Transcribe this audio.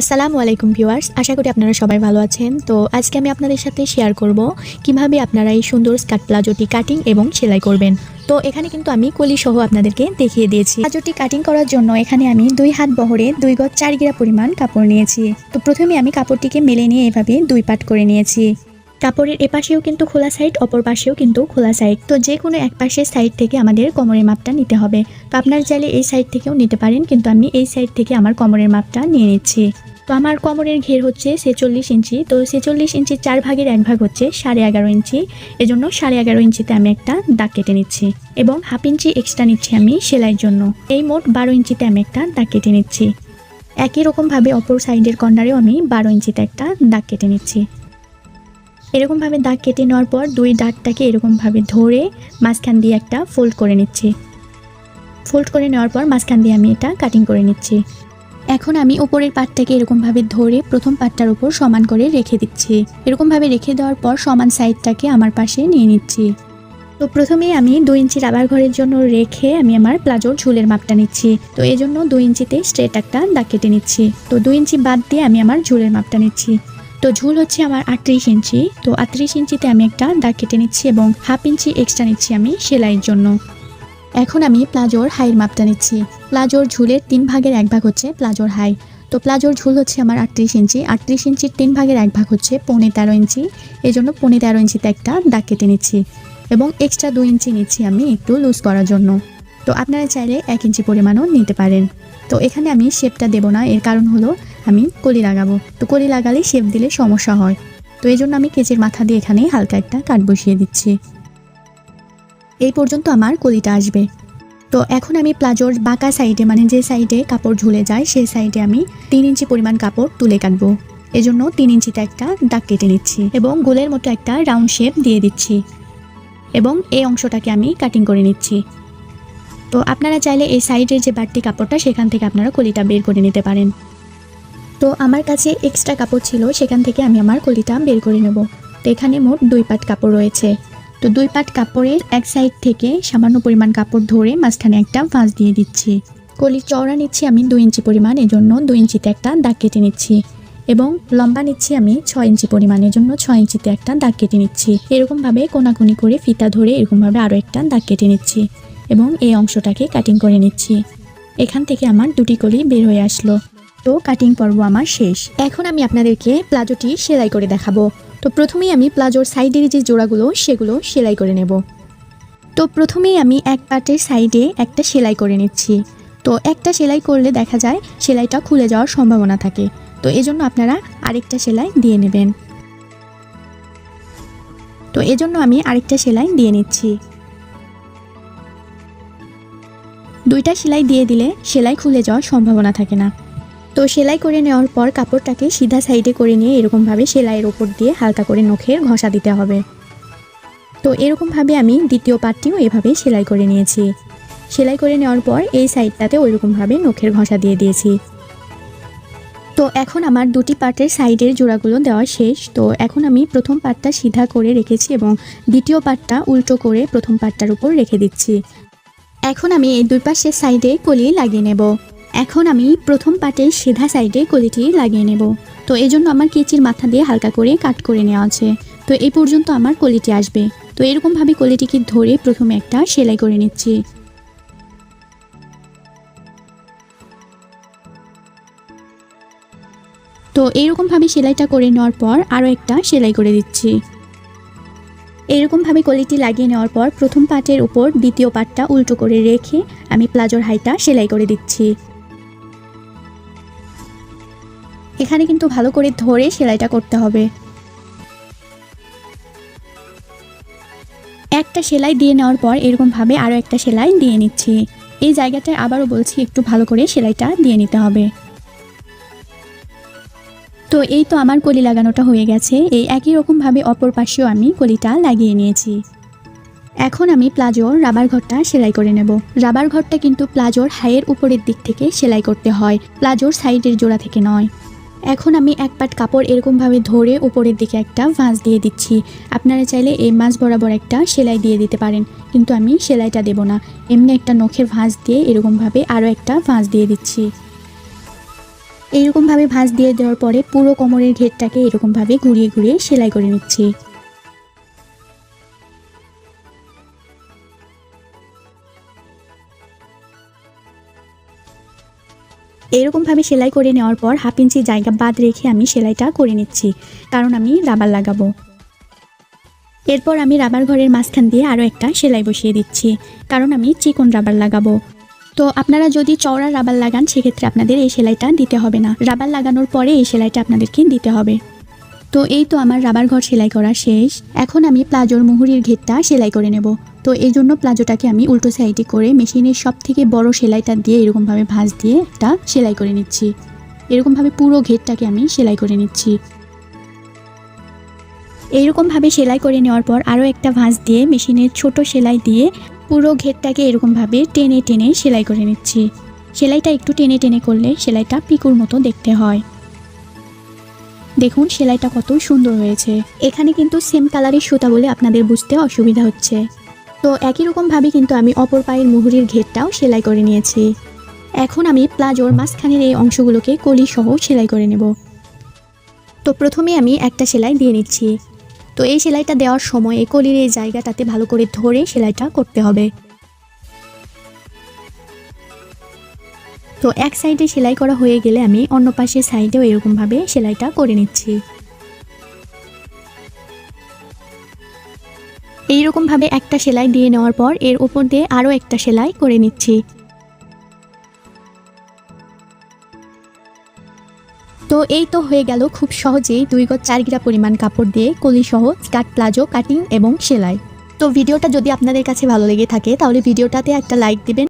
আসসালামু আলাইকুম ভিউয়ার্স, আশা করি আপনারা সবাই ভালো আছেন। তো আজকে আমি আপনাদের সাথে শেয়ার করব কীভাবে আপনারা এই সুন্দর স্কার্ট প্লাজোটি কাটিং এবং সেলাই করবেন। তো এখানে কিন্তু আমি কলি সহ আপনাদেরকে দেখিয়ে দিয়েছি। প্লাজোটি কাটিং করার জন্য এখানে আমি দুই হাত বহরে দুই গজ চার গিরা পরিমাণ কাপড় নিয়েছি। তো প্রথমে আমি কাপড়টিকে মেলে নিয়ে এভাবে দুই পাট করে নিয়েছি। কাপড়ের এপাশেও কিন্তু খোলা সাইড অপর পাশেও কিন্তু খোলা সাইড তো যে কোনো এক পাশের সাইড থেকে আমাদের কোমরের মাপটা নিতে হবে। তো আপনারা চাইলে এই সাইড থেকেও নিতে পারেন, কিন্তু আমি এই সাইড থেকে আমার কোমরের মাপটা নিয়ে নিচ্ছি। তো আমার কোমরের ঘের হচ্ছে ছেচল্লিশ ইঞ্চি। তো ছেচল্লিশ ইঞ্চির চার ভাগের এক ভাগ হচ্ছে সাড়ে এগারো ইঞ্চি। এজন্য সাড়ে এগারো ইঞ্চিতে আমি একটা দাগ কেটে নিচ্ছি এবং হাফ ইঞ্চি এক্সট্রা নিচ্ছি আমি সেলাইয়ের জন্য। এই মোট বারো ইঞ্চিতে আমি একটা দাগ কেটে নিচ্ছি। একই রকমভাবে অপর সাইডের কর্নারেও আমি বারো ইঞ্চিতে একটা দাগ কেটে নিচ্ছি। এরকমভাবে দাগ কেটে নেওয়ার পর দুই দাগটাকে এরকমভাবে ধরে মাঝখান দিয়ে একটা ফোল্ড করে নিচ্ছি। ফোল্ড করে নেওয়ার পর মাঝখান দিয়ে আমি এটা কাটিং করে নিচ্ছি। এখন আমি উপরের পাটটাকে এরকমভাবে ধরে প্রথম পাটটার উপর সমান করে রেখে দিচ্ছি। এরকমভাবে রেখে দেওয়ার পর সমান সাইডটাকে আমার পাশে নিয়ে নিচ্ছি। তো প্রথমে আমি দুই ইঞ্চি রাবার ঘরের জন্য রেখে আমি আমার প্লাজোর ঝুলের মাপটা নিচ্ছি। তো এই জন্য দুই ইঞ্চিতে স্ট্রেট একটা দাগ কেটে নিচ্ছি। তো দুই ইঞ্চি বাদ দিয়ে আমি আমার ঝুলের মাপটা নিচ্ছি। তো ঝুল হচ্ছে আমার আটত্রিশ ইঞ্চি। তো আটত্রিশ ইঞ্চিতে আমি একটা দাগ কেটে নিচ্ছি এবং হাফ ইঞ্চি এক্সট্রা নিচ্ছি আমি সেলাইয়ের জন্য। এখন আমি প্লাজোর হাইয়ের মাপটা নিচ্ছি। প্লাজোর ঝুলের তিন ভাগের এক ভাগ হচ্ছে প্লাজোর হাই। তো প্লাজোর ঝুল হচ্ছে আমার আটত্রিশ ইঞ্চি। আটত্রিশ ইঞ্চির তিন ভাগের এক ভাগ হচ্ছে পৌনে তেরো ইঞ্চি। এই জন্য পৌনে তেরো ইঞ্চিতে একটা দাগ কেটে নিচ্ছি। এবং এক্সট্রা দুই ইঞ্চি নিচ্ছি আমি একটু লুজ করার জন্য। তো আপনারা চাইলে এক ইঞ্চি পরিমাণও নিতে পারেন। তো এখানে আমি শেপটা দেবো না। এর কারণ হলো আমি কলি লাগাবো। তো কলি লাগালে শেপ দিলে সমস্যা হয়। তো এই জন্য আমি কেচের মাথা দিয়ে এখানে হালকা একটা কাট বসিয়ে দিচ্ছি। এই পর্যন্ত আমার কলিটা আসবে। তো এখন আমি প্লাজোর বাঁকা সাইডে মানে যে সাইডে কাপড় ঝুলে যায় সেই সাইডে আমি তিন ইঞ্চি পরিমাণ কাপড় তুলে কাটবো। এজন্য তিন ইঞ্চিতে একটা দাগ কেটে নিচ্ছি এবং গোলের মতো একটা রাউন্ড শেপ দিয়ে দিচ্ছি এবং এই অংশটাকে আমি কাটিং করে নিচ্ছি। তো আপনারা চাইলে এই সাইডের যে বাড়তি কাপড়টা, সেখান থেকে আপনারা কলিটা বের করে নিতে পারেন। তো আমার কাছে এক্সট্রা কাপড় ছিল, সেখান থেকে আমি আমার কলিটা বের করে নেব। তো এখানে মোট দুই পাট কাপড় রয়েছে। তো দুই পাট কাপড়ের এক সাইড থেকে সামান্য পরিমাণ কাপড় ধরে মাঝখানে একটা ফাঁস দিয়ে দিচ্ছি। কলির চওড়া নিচ্ছি আমি দুই ইঞ্চি পরিমাণ, এজন্য দুই ইঞ্চিতে একটা দাগ কেটে নিচ্ছি। এবং লম্বা নিচ্ছি আমি ছয় ইঞ্চি পরিমাণের জন্য ছয় ইঞ্চিতে একটা দাগ কেটে নিচ্ছি। এরকমভাবে কোনাকুনি করে ফিতা ধরে এরকমভাবে আরও একটা দাগ কেটে নিচ্ছি এবং এই অংশটাকে কাটিং করে নিচ্ছি। এখান থেকে আমার দুটি কলি বের হয়ে আসলো। তো কাটিং পর্ব আমার শেষ। এখন আমি আপনাদেরকে প্লাজোটি সেলাই করে দেখাবো। তো প্রথমেই আমি প্লাজোর সাইডের যে জোড়াগুলো, সেগুলো সেলাই করে নেব। তো প্রথমেই আমি এক পাটের সাইডে একটা সেলাই করে নিচ্ছি। তো একটা সেলাই করলে দেখা যায় সেলাইটা খুলে যাওয়ার সম্ভাবনা থাকে। তো এজন্য আপনারা আরেকটা সেলাই দিয়ে নেবেন। তো এজন্য আমি আরেকটা সেলাই দিয়ে নিচ্ছি। দুইটা সেলাই দিয়ে দিলে সেলাই খুলে যাওয়ার সম্ভাবনা থাকে না। তো সেলাই করে নেওয়ার পর কাপড়টাকে সিধা সাইডে করে নিয়ে এরকমভাবে সেলাইয়ের ওপর দিয়ে হালকা করে নখের ঘষা দিতে হবে। তো এরকমভাবে আমি দ্বিতীয় পাটটিও এভাবে সেলাই করে নিয়েছি। সেলাই করে নেওয়ার পর এই সাইডটাতে ওইরকমভাবে নখের ঘষা দিয়ে দিয়েছি। তো এখন আমার দুটি পার্টের সাইডের জোড়াগুলো দেওয়া শেষ। তো এখন আমি প্রথম পার্টটা সিধা করে রেখেছি এবং দ্বিতীয় পার্টটা উল্টো করে প্রথম পার্টটার উপর রেখে দিচ্ছি। এখন আমি এই দুই পাশের সাইডে কলি লাগিয়ে নেব। এখন আমি প্রথম পাটের সিধা সাইডে কলিটি লাগিয়ে নেব। তো এই জন্য আমার কেচির মাথা দিয়ে হালকা করে কাট করে নেওয়া আছে। তো এই পর্যন্ত আমার কলিটি আসবে। তো এরকমভাবে কলিটিকে ধরে প্রথমে একটা সেলাই করে নিচ্ছি। তো এইরকমভাবে সেলাইটা করে নেওয়ার পর আরও একটা সেলাই করে দিচ্ছি। এরকমভাবে কলিটি লাগিয়ে নেওয়ার পর প্রথম পাটের উপর দ্বিতীয় পাটটা উল্টো করে রেখে আমি প্লাজোর হাইটা সেলাই করে দিচ্ছি। এখানে কিন্তু ভালো করে ধরে সেলাইটা করতে হবে। একটা সেলাই দিয়ে নেওয়ার পর এরকমভাবে আরও একটা সেলাই দিয়ে নিচ্ছি। এই জায়গাটায় আবারও বলছি একটু ভালো করে সেলাইটা দিয়ে নিতে হবে। তো এই তো আমার কলি লাগানোটা হয়ে গেছে। এই একই রকমভাবে অপর পাশেও আমি কলিটা লাগিয়ে নিয়েছি। এখন আমি প্লাজোর রাবার ঘরটা সেলাই করে নেব। রাবার ঘরটা কিন্তু প্লাজোর হাইয়ের উপরের দিক থেকে সেলাই করতে হয়। প্লাজোর সাইডের জোড়া থেকে নয়। এখন আমি এক পাট কাপড় এরকমভাবে ধরে উপরের দিকে একটা ভাঁজ দিয়ে দিচ্ছি। আপনারা চাইলে এই মাছ বরাবর একটা সেলাই দিয়ে দিতে পারেন, কিন্তু আমি সেলাইটা দেব না। এমনি একটা নখের ভাঁজ দিয়ে এরকমভাবে আরও একটা ভাঁজ দিয়ে দিচ্ছি। এইরকমভাবে ভাঁজ দিয়ে দেওয়ার পরে পুরো কোমরের ঘেরটাকে এরকমভাবে ঘুরিয়ে ঘুরিয়ে সেলাই করে নিচ্ছি। এরকমভাবে সেলাই করে নেওয়ার পর হাফ ইঞ্চি জায়গা বাদ রেখে আমি সেলাইটা করে নিচ্ছি, কারণ আমি রাবার লাগাবো। এরপর আমি রাবার ঘরের মাঝখান দিয়ে আরও একটা সেলাই বসিয়ে দিচ্ছি, কারণ আমি চিকন রাবার লাগাবো। তো আপনারা যদি চওড়া রাবার লাগান, সেক্ষেত্রে আপনাদের এই সেলাইটা দিতে হবে না। রাবার লাগানোর পরে এই সেলাইটা আপনাদেরকে দিতে হবে। তো এই তো আমার রাবার ঘর সেলাই করা শেষ। এখন আমি প্লাজোর মুহুরির ঘেরটা সেলাই করে নেব। তো এই জন্য প্লাজোটাকে আমি উল্টো সাইডে করে মেশিনের সব থেকে বড় সেলাইটা দিয়ে এরকমভাবে ভাঁজ দিয়ে একটা সেলাই করে নিচ্ছি। এরকমভাবে পুরো ঘেরটাকে আমি সেলাই করে নিচ্ছি। এইরকমভাবে সেলাই করে নেওয়ার পর আরও একটা ভাঁজ দিয়ে মেশিনের ছোট সেলাই দিয়ে পুরো ঘেরটাকে এরকমভাবে টেনে টেনে সেলাই করে নিচ্ছি। সেলাইটা একটু টেনে টেনে করলে সেলাইটা পিকুর মতো দেখতে হয়। দেখুন সেলাইটা কত সুন্দর হয়েছে। এখানে কিন্তু সেম কালারের সুতা বলে আপনাদের বুঝতে অসুবিধা হচ্ছে। তো একই রকমভাবে কিন্তু আমি অপর পায়ের মুহুরির ঘেরটাও সেলাই করে নিয়েছি। এখন আমি প্লাজোর মাঝখানের এই অংশগুলোকে কলি সহ সেলাই করে নেব। তো প্রথমে আমি একটা সেলাই দিয়ে নিচ্ছি। তো এই সেলাইটা দেওয়ার সময় এই কলির এই জায়গাটাতে ভালো করে ধরে সেলাইটা করতে হবে। তো এক সাইডে সেলাই করা হয়ে গেলে আমি অন্য পাশের সাইডেও এরকমভাবে সেলাইটা করে নিচ্ছি। এইরকমভাবে একটা সেলাই দিয়ে নেওয়ার পর এর উপর দিয়ে আরও একটা সেলাই করে নিচ্ছি। তো এই তো হয়ে গেল খুব সহজেই দুই গজ চার গিরা পরিমাণ কাপড় দিয়ে কলি সহ স্কার্ট, প্লাজো, কাটিং এবং সেলাই। তো ভিডিওটা যদি আপনাদের কাছে ভালো লেগে থাকে তাহলে ভিডিওটাতে একটা লাইক দিবেন